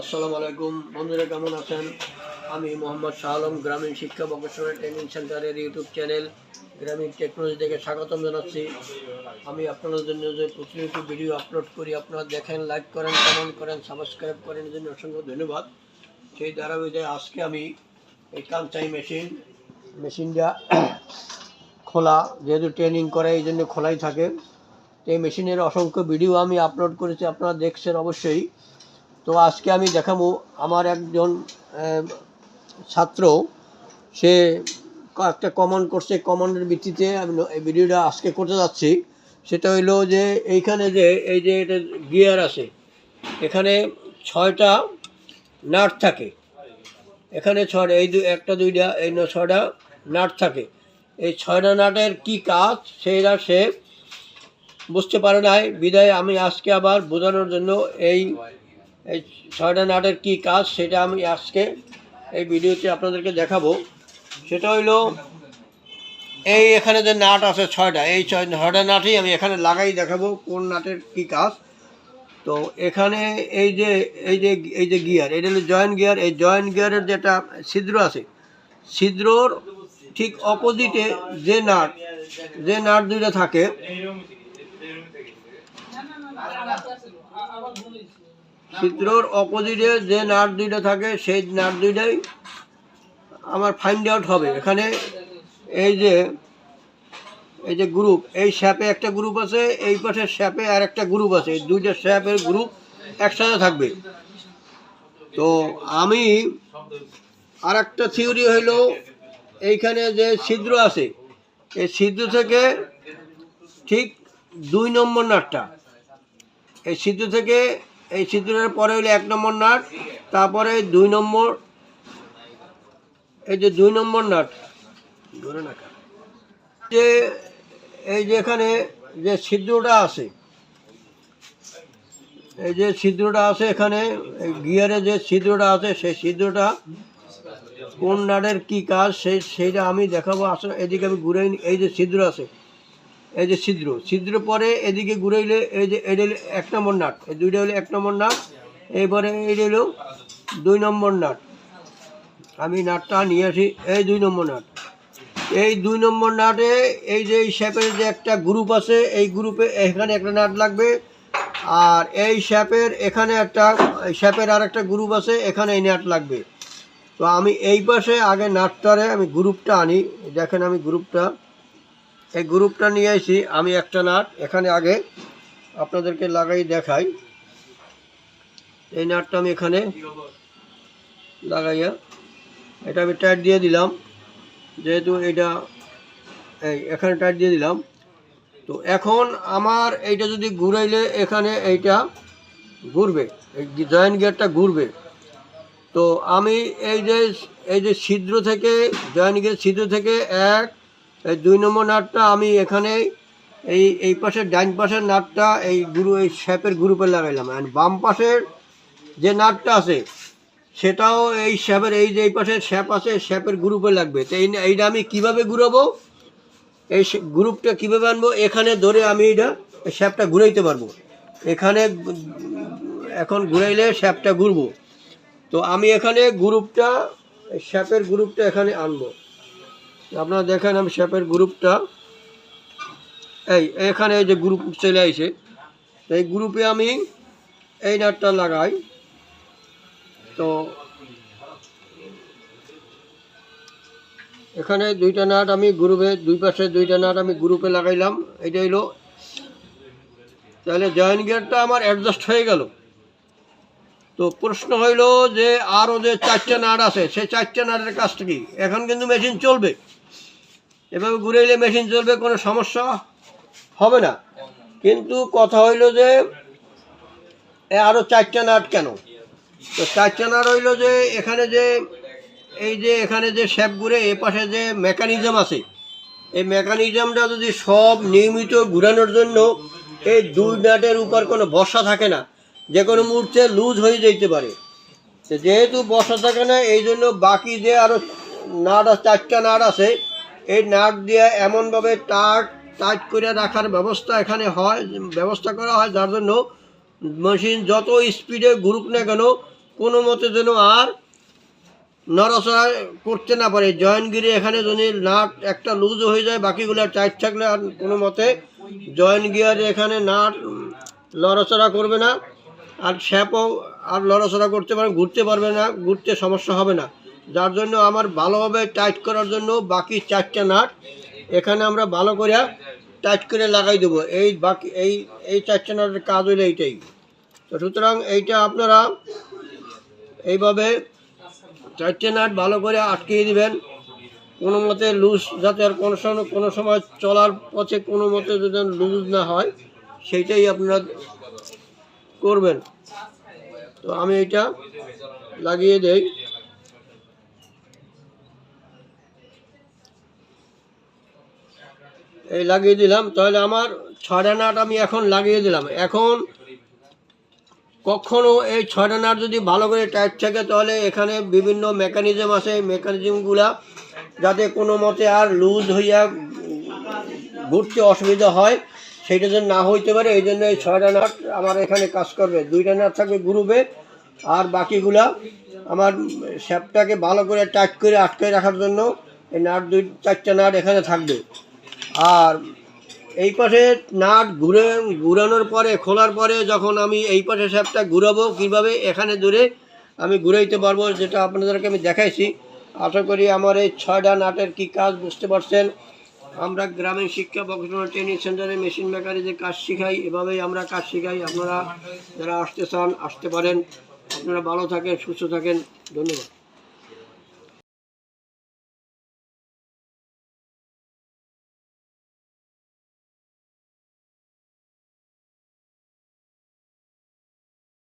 আসসালামু আলাইকুম। বন্ধুরা, কেমন আছেন? আমি মোহাম্মদ শাহ আলম, গ্রামীণ শিক্ষা প্রকৌশল ট্রেনিং সেন্টারের ইউটিউব চ্যানেল গ্রামীণ টেকনোলজি থেকে স্বাগতম জানাচ্ছি। আমি আপনাদের জন্য যে প্রতিনিয়ত ভিডিও আপলোড করি, আপনারা দেখেন, লাইক করেন কমেন্ট করেন সাবস্ক্রাইব করেন জন্য অসংখ্য ধন্যবাদ। সেই ধারাবাহিকতায় আজকে আমি এই কাঞ্চাই মেশিন, মেশিনটা খোলা, যেহেতু ট্রেনিং করে এই জন্য খোলাই থাকে। এই মেশিনের অসংখ্য ভিডিও আমি আপলোড করেছি, আপনারা দেখছেন অবশ্যই। তো আজকে আমি দেখাবো আমার একজন ছাত্র। সে একটা কমন করছে কমনের ভিত্তিতে আমি এই ভিডিওটা আজকে করতে যাচ্ছি। সেটা হইল যে, এইখানে যে, এই যে এটা গিয়ার আছে, এখানে ছয়টা নাট থাকে। এখানে ছয়টা এই দু, একটা, দুইটা, এই ছয়টা নাট থাকে। এই ছয়টা নাটের কি কাজ সেইটা সে বুঝতে পারে নাই। বিদায়, আমি আজকে আবার বোঝানোর জন্য এই এই ছয়টা নাটের কি কাজ সেটা আমি আজকে এই ভিডিওতে আপনাদেরকে দেখাবো। সেটা হইল, এই এখানে যে নাট আছে ছয়টা, এই ছয় ছয়টা নাটই আমি এখানে লাগাই দেখাবো কোন নাটের কি কাজ। তো এখানে এই যে এই যে এই যে গিয়ার, এটা হলো জয়েন্ট গিয়ার। এই জয়েন্ট গিয়ারের যেটা ছিদ্র আছে, ছিদ্রর ঠিক অপোজিটে যে নাট যে নাট দুইটা থাকে ছিদ্রর অপোজিটে যে নাট দুইটা থাকে, সেই নাট দুইটাই আমার ফাইন্ড আউট হবে। এখানে এই যে এই যে গ্রুপ এই শ্যাপে একটা গ্রুপ আছে, এই পাশে শ্যাপে আর একটা গ্রুপ আছে। এই দুইটা শ্যাপের গ্রুপ একসাথে থাকবে। তো আমি আর একটা থিওরি হইল, এইখানে যে ছিদ্র আছে, এই ছিদ্র থেকে ঠিক দুই নম্বর নাটটা, এই ছিদ্র থেকে এই ছিদ্রের পরে হইল এক নম্বর নাট, তারপরে দুই নম্বর, এই যে দুই নম্বর নাট। ধরে না যে এই যে এখানে যে ছিদ্রটা আছে, এই যে ছিদ্রটা আছে এখানে গিয়ারে যে ছিদ্রটা আছে, সেই ছিদ্রটা কোন নাটের কি কাজ, সেই, সেইটা আমি দেখাবো। আসলে এদিকে আমি ঘুরে এই যে ছিদ্র আছে এই যে ছিদ্র ছিদ্র পরে এদিকে ঘুরাইলে এই যে এটা হলো এক নম্বর নাট, এই দুইটা হলো এক নম্বর নাট এবারে এইটা হলো দুই নম্বর নাট। আমি নাটটা নিয়ে আসি, এই দুই নম্বর নাট। এই দুই নম্বর নাটে এই যে এই শ্যাপের যে একটা গ্রুপ আছে, এই গ্রুপে এখানে একটা নাট লাগবে, আর এই শ্যাপের এখানে একটা, শ্যাপের আর একটা গ্রুপ আছে, এখানে এই নাট লাগবে। তো আমি এই পাশে আগে নাটটারে আমি গ্রুপটা আনি, দেখেন আমি গ্রুপটা। এই গ্রুপটা নিয়ে আসি আমি একটা নাট। এখানে আগে আপনাদেরকে লাগাই দেখাই। এই নাটটা আমি এখানে লাগাইয়া, এটা আমি টাইট দিয়ে দিলাম। যেহেতু এটা, এই, এখানে টাইট দিয়ে দিলাম। তো এখন আমার এইটা যদি ঘুরাইলে এখানে এইটা ঘুরবে, এই জয়েন্ট গিয়ারটা ঘুরবে। তো আমি এই যে এই যে ছিদ্র থেকে জয়েন্ট গিয়ার ছিদ্র থেকে এক এই দুই নম্বর নাটটা আমি এখানে এই এই পাশের ডাইন পাশের নাটটা এই গুরু, এই শ্যাপের গ্রুপে লাগাইলাম। আর বাম পাশের যে নাটটা আছে, সেটাও এই শ্যাপের, এই যে এই পাশের শ্যাপ আছে, শ্যাপের গ্রুপে লাগবে। তো এই, এইটা আমি কীভাবে ঘুরাবো? এই গ্রুপটা কীভাবে আনব? এখানে ধরে আমি এটা শ্যাপটা ঘুরাইতে পারব। এখানে এখন ঘুরাইলে শ্যাপটা ঘুরবো। তো আমি এখানে গ্রুপটা শ্যাপের গ্রুপটা এখানে আনব। আপনারা দেখেন আমি শ্যাপের গ্রুপটা। এই, এখানে এই যে গ্রুপ চলে আসে। এই গ্রুপে আমি এই নাটটা লাগাই। তো এখানে দুইটা নাট আমি গ্রুপে, দুই পাশে দুইটা নাট আমি গ্রুপে লাগাইলাম। এটা হইল, তাহলে জয়েন গিয়ারটা আমার অ্যাডজাস্ট হয়ে গেল। তো প্রশ্ন হইল যে আরও যে চারটে নাট আছে, সেই চারটে নাটের কাজটা কি? এখন কিন্তু মেশিন চলবে। এভাবে ঘুরাইলে মেশিন চলবে, কোনো সমস্যা হবে না। কিন্তু কথা হইল যে আরও চারটে নাট কেন? তো চারটে নাট হইল যে, এখানে যে, এই যে, এখানে যে শ্যাপ ঘুরে, এ পাশে যে মেকানিজম আছে, এই মেকানিজমটা যদি সব নিয়মিত ঘুরানোর জন্য এই দুই নাটের উপর কোনো বর্ষা থাকে না, যে কোনো মুহূর্তে লুজ হয়ে যেতে পারে। যেহেতু বর্ষা থাকে না, এই জন্য বাকি যে আরও নাট, চারটা নাট আছে এই নাট দিয়ে এমনভাবে টাট টাইট করে রাখার ব্যবস্থা এখানে হয়, ব্যবস্থা করা হয়, যার জন্য মেশিন যত স্পিডে ঘুরুক না কেন, কোনো মতে যেন আর নড়াচড়া করতে না পারে। জয়েন্টগিরি এখানে যদি নাট একটা লুজ হয়ে যায়, বাকিগুলো টাইট থাকলে আর কোনো মতে জয়েন্ট গিয়ার এখানে নাট লড়াচড়া করবে না। আর শ্যাপও আর লড়াচড়া করতে পারে, ঘুরতে পারবে না, ঘুরতে সমস্যা হবে না। যার জন্য আমার ভালোভাবে টাইট করার জন্য বাকি চারটা নাট এখানে আমরা ভালো করে টাইট করে লাগাই দেবো। এই বাকি, এই এই চারটা নাটের কাজ হইলে এইটাই। তো সুতরাং এইটা আপনারা এইভাবে চারটে নাট ভালো করে আটকিয়ে দিবেন। কোনো মতে লুজ যাতে আর কোনো সময় কোনো সময় চলার পথে কোনো মতে যদি লুজ না হয়, সেইটাই আপনারা করবেন। তো আমি এটা লাগিয়ে দেই। এই লাগিয়ে দিলাম, তাহলে আমার ছয়টা নাট আমি এখন লাগিয়ে দিলাম। এখন কখনো এই ছয়টা নাট যদি ভালো করে টাইট থাকে, তাহলে এখানে বিভিন্ন মেকানিজম আছে। মেকানিজমগুলা যাতে কোনো মতে আর লুজ হইয়া ঘুরতে অসুবিধা হয় সেইটা যেন না হইতে পারে, এই জন্য এই ছয়টা নাট আমার এখানে কাজ করবে। দুইটা নাট থাকবে গ্রুপে আর বাকিগুলা আমার শ্যাপটাকে ভালো করে টাইট করে আটকে রাখার জন্য এই নাট দুই, চারটা নাট এখানে থাকবে। আর এই পাশে নাট ঘুরে ঘুরানোর পরে, খোলার পরে যখন আমি এই পাশে শ্যাপটা ঘুরাবো, কীভাবে এখানে দূরে আমি ঘুরাইতে পারব যেটা আপনাদেরকে আমি দেখাইছি। আশা করি আমার এই ছয়টা নাটের কি কাজ বুঝতে পারছেন। আমরা গ্রামীণ শিক্ষা ভোকেশনাল ট্রেনিং সেন্টারে মেশিন মেকারে যে কাজ শিখাই, এভাবেই আমরা কাজ শিখাই। আপনারা যারা আসতে চান, আসতে পারেন। আপনারা ভালো থাকেন, সুস্থ থাকেন। ধন্যবাদ।